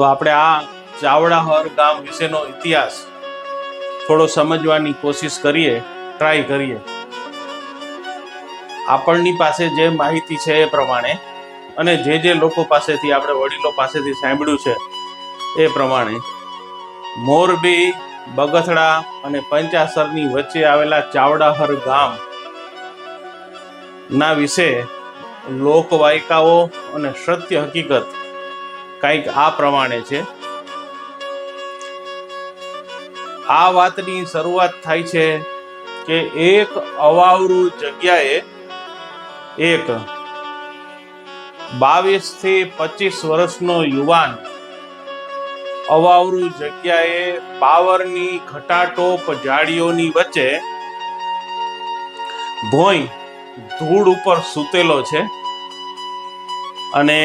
તો આપણે આ ચાવડાહર ગામ વિશેનો ઇતિહાસ થોડો સમજવાની કોશિશ કરીએ ટ્રાય કરીએ. આપણની પાસે જે માહિતી છે એ પ્રમાણે અને જે જે લોકો પાસેથી આપણે વડીલો પાસેથી સાંભળ્યું છે એ પ્રમાણે મોરબી, બગથડા અને પંચાસરની વચ્ચે આવેલા ચાવડાહર ગામ ના વિશે લોકવાયકાઓ અને સત્ય હકીકત કંઈક આ પ્રમાણે છે. આ વાતની શરૂઆત થાય છે કે એક અવાવરું જગ્યાએ એક બાવીસથી પચીસ વર્ષનો યુવાન અવાવરું જગ્યાએ પાવરની ઘટાટોપ જાળીઓની વચ્ચે ભોંય ધૂળ ઉપર સૂતેલો છે અને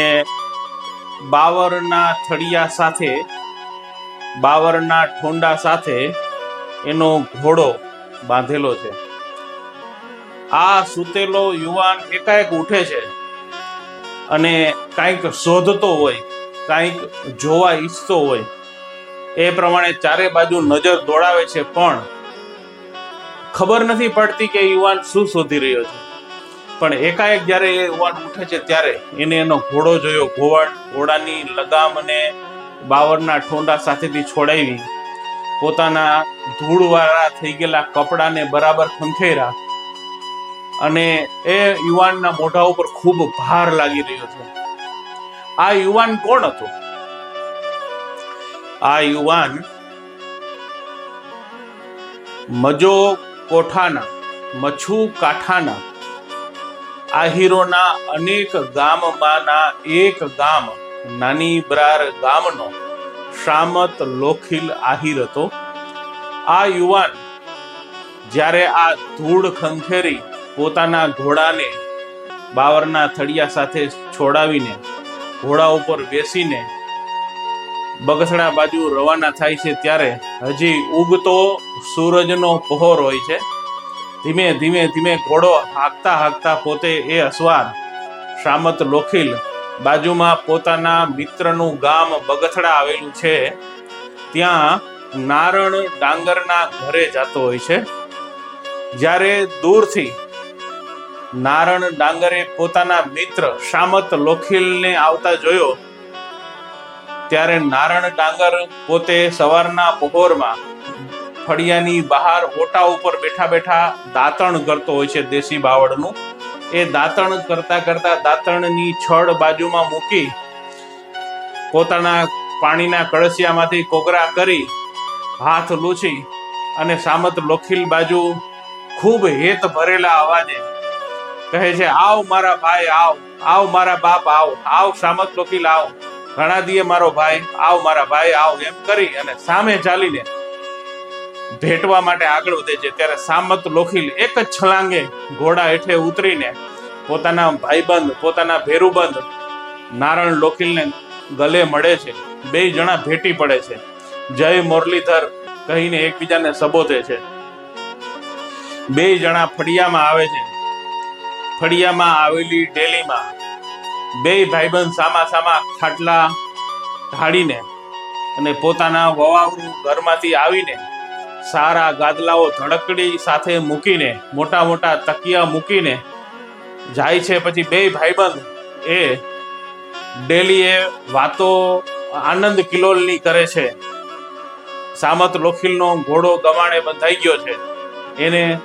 બાવરના થળિયા સાથે, બાવરના ઠોંડા સાથે એનો ઘોડો બાંધેલો છે. આ સૂતેલો યુવાન એકાએક ઉઠે છે અને કાંઈક શોધતો હોય, કાંઈક જોવા ઈચ્છતો હોય. એ પ્રમાણે ચારે બાજુ નજર દોડાવે છે, પણ ખબર નથી પડતી કે યુવાન શું શોધી રહ્યો છે. પણ એકાએક જ્યારે એ યુવાન ઉઠે છે ત્યારે એને એનો ઘોડો જોયો. ઘોવાડ ઘોડાની લગામ અને બાવરના ઠોંડા સાથેથી છોડાવી. પોતાના ધૂળવાળા થઈ ગયેલા કપડાને બરાબર ખંખેરા. અને એ યુવાનના મોઢા ઉપર ખૂબ ભાર લાગી રહ્યો છે આ યુવાન કોણ હતો? આ યુવાન મજો કોઠાના મચ્છુ કાઠાના આહીરોના અનેક ગામમાંના એક ગામ નાની બ્રાર ગામનો શામત લોખીલ આહીર હતો. આ યુવાન જ્યારે આ ધૂળ ખંખેરી પોતાના ઘોડાને બાવરના થળિયા સાથે છોડાવીને ઘોડા ઉપર બેસીને બગસડા બાજુ રવાના થાય છે, ત્યારે હજી ઉગતો સૂરજનો પહોર હોય છે. ધીમે ધીમે ધીમે ઘોડો હાંકતા હાંકતા પોતે એ અસવાર શામત લોખીલ બાજુમાં પોતાના મિત્રનું ગામ બગથડા આવેલું છે. ત્યાં નારણ ડાંગરના ઘરે જતો હોય છે. જ્યારે દૂરથી નારણ ડાંગરે પોતાના મિત્ર શામત લોખીલને આવતા જોયો, ત્યારે નારણ ડાંગર પોતે સવારના પહોરમાં ફળિયાની બહાર ઓટા ઉપર બેઠા બેઠા દાંતણ કરતો હોય છે દેશી બાવળનું. એ દાંતણ કરતા કરતા દાંતણની છડ બાજુમાં મૂકી પોતાના પાણીના કળશિયામાંથી કોગરા કરી હાથ લૂછી અને સામત લોખીલ બાજુ ખૂબ હેત ભરેલા અવાજે કહે છે, આવ મારા ભાઈ, આવ આવ મારા બાપ, આવ આવ સામત લોખીલ, આવ. ઘણા દીએ મારો ભાઈ, આવ મારા ભાઈ, આવ. એમ કરી અને સામે ચાલીને ભેટવા માટે આગળ વધે છે. ત્યારે સામત લોખીલ એક જ છલાંગે ઘોડા હેઠે ઉતરીને પોતાના ભાઈબંધ, પોતાના ભેરુબંધ નારણ લોખીલને ગલે મળે છે. બે જણા ભેટી પડે છે. જય મુરલીધર કહીને એકબીજાને સંબોધે છે. બે જણા ફળિયામાં આવે છે. ફળિયામાં આવેલી ડેલીમાં બે ભાઈબંધ સામા સામા ખાટલા ઢાળીને અને પોતાના વવાવરું ઘરમાંથી આવીને સારા ગાદલાઓ ધડકડી સાથે મૂકીને, મોટા મોટા તકિયા મૂકીને જાય છે. પછી બે ભાઈબંધ એ ડેલી એ વાતો આનંદ કિલોલની કરે છે. સામત લોખીલનો ઘોડો ગમાણે બંધાઈ ગયો છે. એને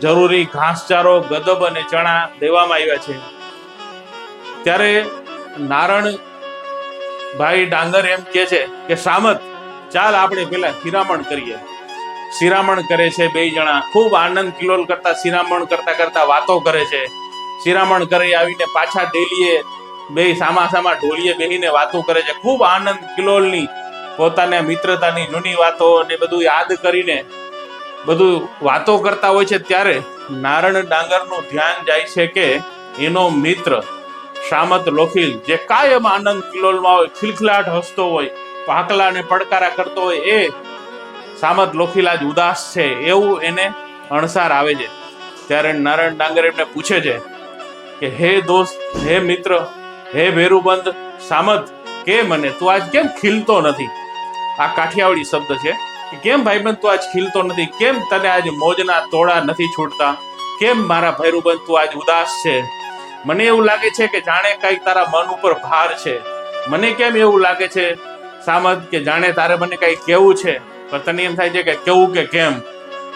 જરૂરી ઘાસચારો, ગદબ અને ચણા દેવામાં આવ્યા છે. ત્યારે નારણ ભાઈ ડાંગર એમ કે છે કે, સામત, ચાલ આપણે પેલા હિરામણ કરીએ. શિરામણ કરે છે બે જણા. ખૂબ આનંદ કિલોલ કરતા શિરામણ કરતા કરતા વાતો કરે છે. શિરામણ કરી આવીને પાછા ડેલીએ બે સામા સામા ઢોલીએ બેહીને વાતો કરે છે. ખૂબ આનંદ કિલોલની પોતાને મિત્રતાની જૂની વાતો અને બધું યાદ કરીને બધું વાતો કરતા હોય છે ત્યારે નારણ ડાંગરનું ધ્યાન જાય છે કે એનો મિત્ર શામત લોખીલ, જે કાયમ આનંદ કિલોલમાં હોય, ખિલખિલાટ હસતો હોય પાકલા ને પડકારા કરતો હોય, એ સામત લોખીલ આજ ઉદાસ છે એવું એને અણસાર આવે છે. ત્યારે નારાયણ ડાંગર એમને પૂછે છે કે, હે દોસ્ત, હે મિત્ર, હે ભેરુબંધ, સામત કે મને તું આજ કેમ ખીલતો નથી? આ કાઠિયાવાડી શબ્દ છે. કે કેમ ભાઈબંધ, તું આજ ખીલતો નથી? કેમ તને આજ મોજના તોડા નથી છૂટતા કેમ મારા ભૈરુબંધ, તું આજ ઉદાસ છે? મને એવું લાગે છે કે જાણે કઈ તારા મન ઉપર ભાર છે. મને કેમ એવું લાગે છે સામત, કે જાણે તારે મને કઈ કેવું છે? પણ તને એમ થાય છે કે કેવું કે કેમ?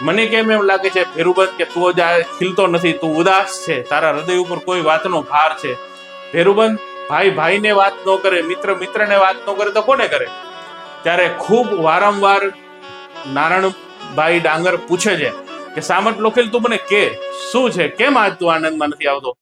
મને કેમ એમ લાગે છે ભેરુબંધ કે તું જ આ ખીલતો નથી, તું ઉદાસ છે, તારા હૃદય ઉપર કોઈ વાતનો ભાર છે. ભેરુબંધ ભાઈ ભાઈને વાત ન કરે, મિત્ર મિત્રને વાત ન કરે તો કોને કરે? ત્યારે ખૂબ વારંવાર નારાયણભાઈ ડાંગર પૂછે છે કે સામટ લોખેલ તું મને કે? શું છે? કેમ આજ તું આનંદમાં નથી આવતો?